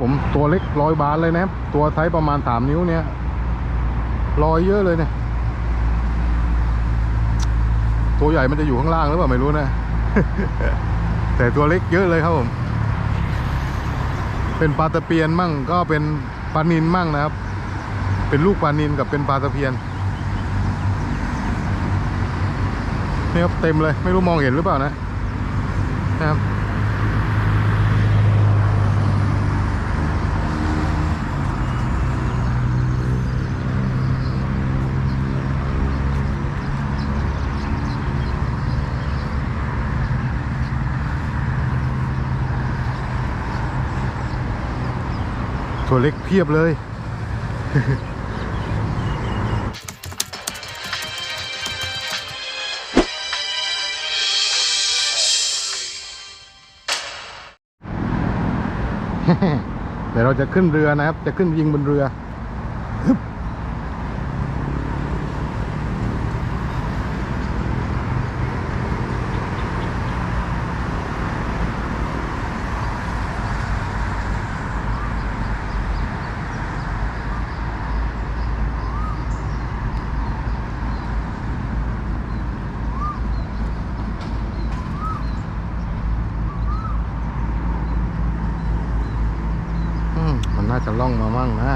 ผมตัวเล็กรอยบานเลยนะครับ ตัวไซส์ประมาณสามนิ้วเนี่ยรอยเยอะเลยเนี่ย ตัวใหญ่มันจะอยู่ข้างล่างหรือเปล่าไม่รู้นะ แต่ตัวเล็กเยอะเลยครับผม เป็นปลาตะเพียนมั่งก็เป็นปลานินมั่งนะครับ เป็นลูกปลานินกับเป็นปลาตะเพียนนี่ครับเต็มเลยไม่รู้มองเห็นหรือเปล่านะนะครับ ตัวเล็กเพียบเลยเดี๋ยวเราจะขึ้นเรือนะครับ จะขึ้นยิงบนเรือ จะล่องมามั่งนะ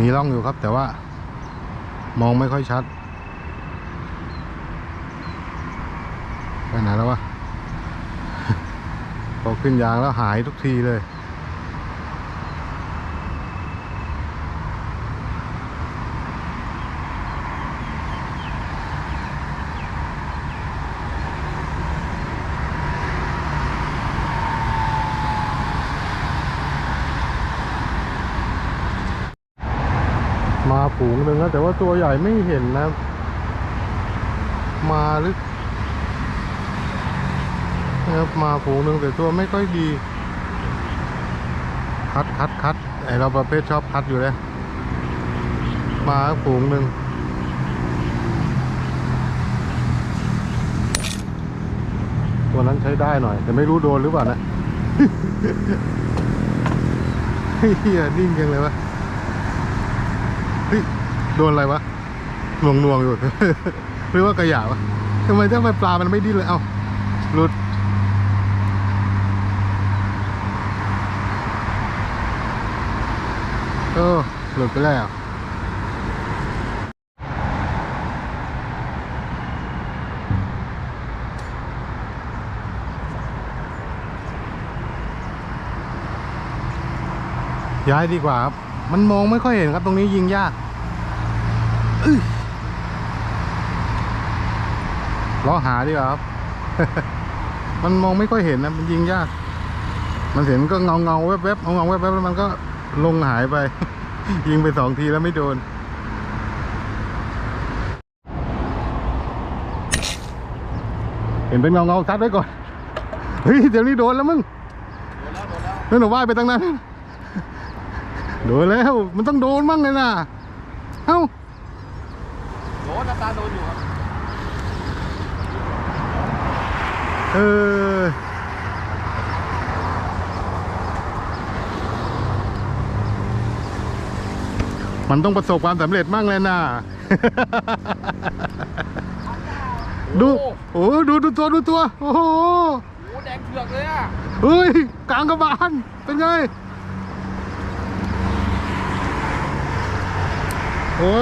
มีร่องอยู่ครับแต่ว่า มองไม่ค่อยชัด ไปไหนแล้ววะพอขึ้นยางแล้วหายทุกทีเลย มาฝูงหนึ่งนะแต่ว่าตัวใหญ่ไม่เห็นนะ มาหรือนะครับมาฝูงหนึ่งแต่ตัวไม่ค่อยดี คัดคัดคัดไอเราประเภทชอบคัดอยู่เลยมาฝูงหนึ่งตัวนั้นใช้ได้หน่อย แต่ไม่รู้โดนหรือเปล่านะเฮียนิ่งยังเลยวะ เฮ้ยโดนอะไรวะหน่วงนวงๆอยู่ หรือว่ากระหยาวะทำไมถ้าไปปลามันไม่ดิ้นเลย เอ้าหลุดเออหลุดไปแล้ว ย้ายดีกว่าครับ มันมองไม่ค่อยเห็นครับตรงนี้ยิงยากล้อหาดีกว่าครับ มันมองไม่ค่อยเห็นนะมันยิงยาก มันเห็นก็เงาเงาๆแวบเงาเงาๆแวบแล้วมันก็ลงหายไป ยิงไปสองทีแล้วไม่โดน เห็นเป็นเงาเงาซัดไว้ก่อน เฮ้ยเดี๋ยวนี้โดนแล้วมึง โดนั่นหนูว่ายไปตั้งนั้น โดนแล้ว มันต้องโดนมั่งเลยนะเอ้าโดนน้ำตาโดนอยู่ครับเออมันต้องประสบความสำเร็จมั่งเลยนะ ดู โอ้โหดูดูตัวดูตัวโอ้โหโอ้โหแดงเถือกเลยอะ เฮ้ย กลางกระบาล เป็นไง โอ้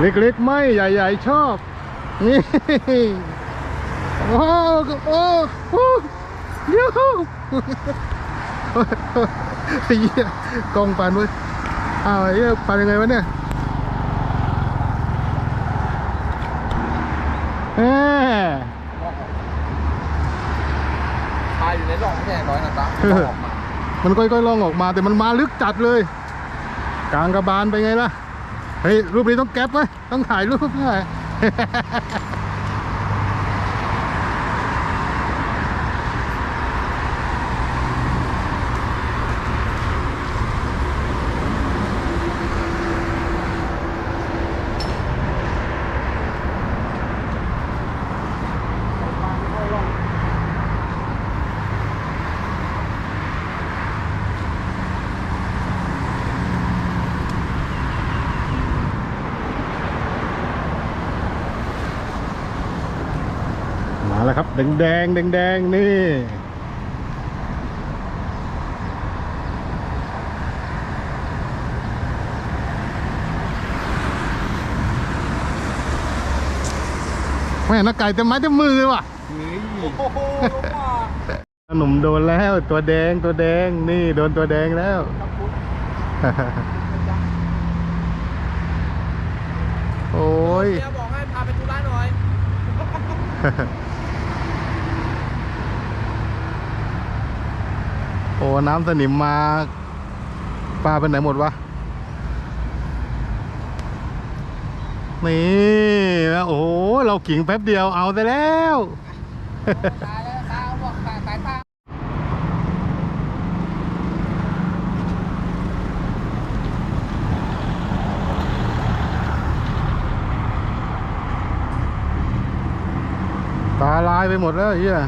เล็กๆไม่ใหญ่ๆชอบนี่โอ้โอ้โอ้ยูฮูไอ้เหี้ยกล้องปันเว้ยอ้าวไอ้เหี้ยปันยังไงวะเนี่ยแหมตายอยู่ในร่องแน่ร้อยนะตาเออออกมามันค่อยๆล่องออกมาแต่มันมาลึกจัดเลย กลางกระบาลไปไงล่ะ เฮ้ย รูปนี้ต้องแก๊ปไว้ต้องถ่ายรูปหน่อย มา แล้วครับแดงแดงแดงแดงๆนี่ แม่นักไก่เต็มไม้เต็มมือเลยว่ะโอ้โหลงมาหนุ่มโดนแล้วตัวแดงตัวแดงนี่โดนตัวแดงแล้วครับคุณโอ้ยเมียบอกให้พาไปธุระหน่อย โอ้น้ำสนิมมาปลาไปไหนหมดวะนี่นะโอ้เราขิงแป๊บเดียวเอาไปแล้วตายแล้วตาบอกตายตายตาตาลายไปหมดแล้วเฮีย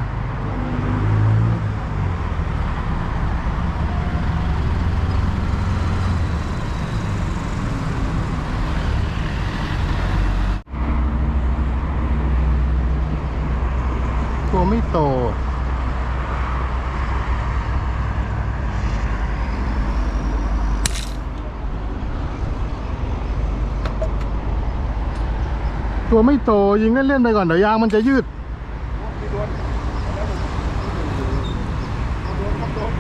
ตัวไม่โต ตัวไม่โตยิงเล่นๆไปก่อนเดี๋ยวยางมันจะยืดโดนโดนครับโดน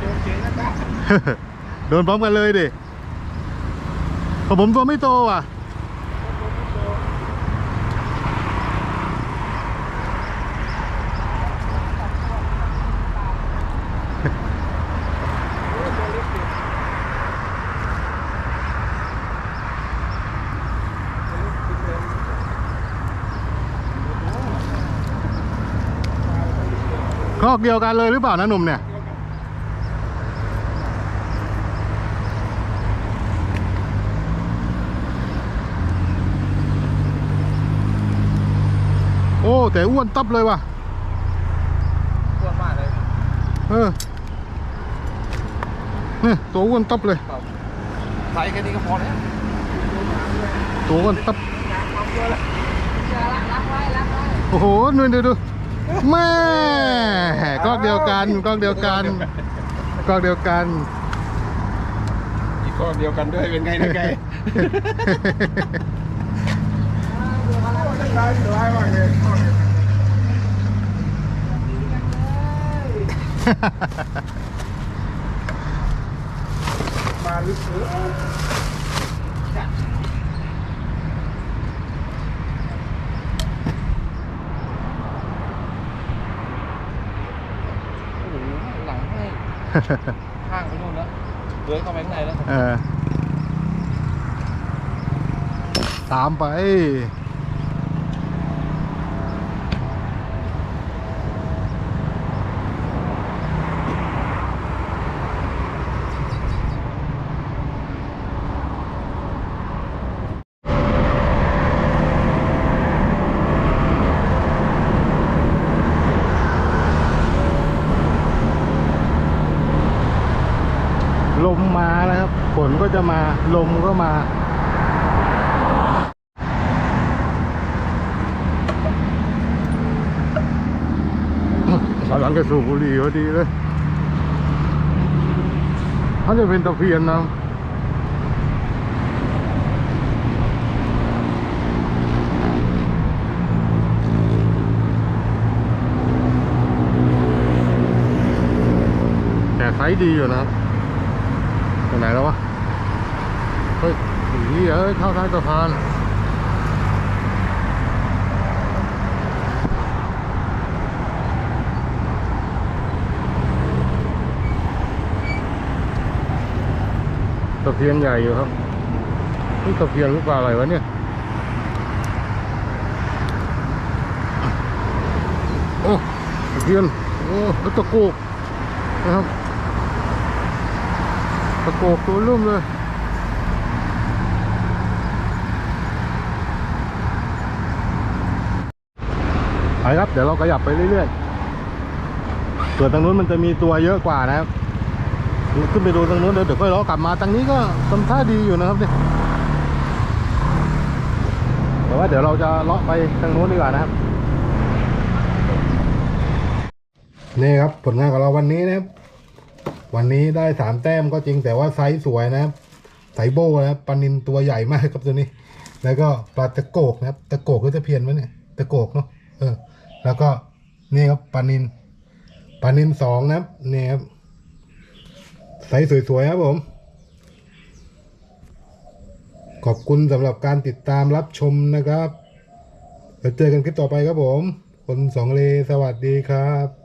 โดนเจ๊นะจ๊ะโดนพร้อมกันเลยดิของผมตัวไม่โตอะ อกเดียวกันเลยหรือเปล่านะหนุ่มเนี่ยโอ้แต่อ้วนตับเลยว่ะปวดมากเลยเออเนี่ยตัวอ้วนตับเลยใส่แค่นี้ก็พอแล้วตัวอ้วนตับโอ้โหนู่นดูดู แม่กล้องเดียวกันกล้องเดียวกันกล้องเดียวกันอีกข้อเดียวกันด้วยเป็นไงนะไงได้ได้มากเลยมาลึกเลยโอ้โหหลังให้ ข้างไปนู่นแล้วเลื้อยเข้าไปข้างในแล้ว เออ ตามไป ล มาแล้วครับ ฝนก็จะมา ลมก็มากำลังจะสูบุรีพอดีเลยเขาจะเป็นตะเพียนนะแต่ไซส์ดีอยู่นะครับ ไหนแล้ววะ เฮ้ยนีเอ้ยเข้าท้ายสะพานตะเพียนใหญ่อยู่ครับนี่ตะเพียนหรือเปล่าอะไรวะเนี่ย โอ้ตะเพียน โอ้ตะโกกนะครับะโกกตัวลุ่มเลยไปครับ เดี๋ยวเราขยับไปเรื่อยๆส่วนทางนู้นมันจะมีตัวเยอะกว่านะครับ ขึ้นไปดูทางนู้นเดี๋ยวเดี๋ยวค่อยล้อกลับมาทางนี้ก็ทำท่าดีอยู่นะครับเนี่ยแต่ว่าเดี๋ยวเราจะเลาะไปทางนู้นดีกว่านะครับนี่ครับผลงานของเราวันนี้นะครับ วันนี้ได้สามแต้มก็จริงแต่ว่าไซส์สวยนะครับไซโบนะครับปลานินตัวใหญ่มากครับตัวนี้ แล้วก็ปลาตะโกกนะครับตะโกกหรือตะเพียนวะเนี่ยตะโกกเนาะเออ แล้วก็นี่ครับปลานินปลานินสองนะครับนี่ครับไซส์สวยๆครับผม ขอบคุณสำหรับการติดตามรับชมนะครับแล้วเจอกันคลิปต่อไปครับผม คนสองเลสวัสดีครับ